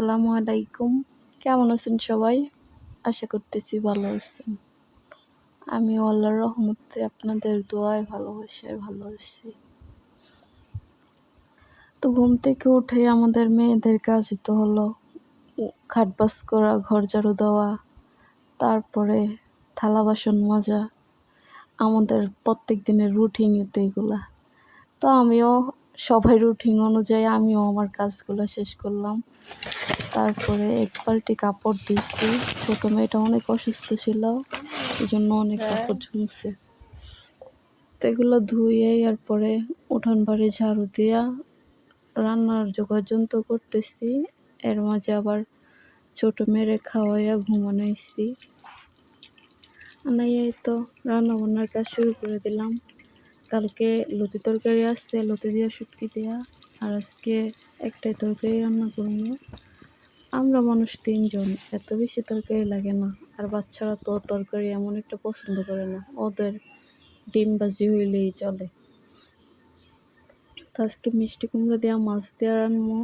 আসসালামু আলাইকুম। কেমন আছেন সবাই? আশা করতেছি ভালো আছেন। আমি আল্লাহর রহমতে আপনাদের দোয়ায় ভালোবাসায় ভালো আছি। তো ঘুম থেকে উঠে আমাদের মেয়েদের কাজ তো হলো খাট বাস করা, ঘর ঝাড়ু দেওয়া, তারপরে থালা বাসন মাজা, আমাদের প্রত্যেক দিনের রুটিন তো এগুলা। তো আমিও সবাই রুটিন অনুযায়ী আমিও আমার কাজগুলো শেষ করলাম। তারপরে এক বালতি কাপড় দিয়েছি। ছোটো মেয়েটা অনেক অসুস্থ ছিল এই জন্য অনেক কাপড় ঝুলছে। তো এগুলো ধুয়ে এরপরে উঠান বাড়ি ঝাড়ু দিয়া রান্নার যোগাযন্ত্র করতেছি। এর মাঝে আবার ছোটো মেয়েরে খাওয়াইয়া ঘুমানাইছি আনাইয়াই তো রান্না বান্নার কাজ শুরু করে দিলাম। কালকে লতি তরকারি আসছে লতি দিয়া শুটকি দিয়া। আর আজকে একটাই তরকারি রান্না করব। আমরা মানুষ তিনজন, এত বেশি তরকারি লাগে না। আর বাচ্চারা তো তরকারি এমন একটা পছন্দ করে না, ওদের ডিম বাজি হইলেই চলে। তো আজকে মিষ্টি কুমড়ো দেওয়া মাছ দেওয়া রান্না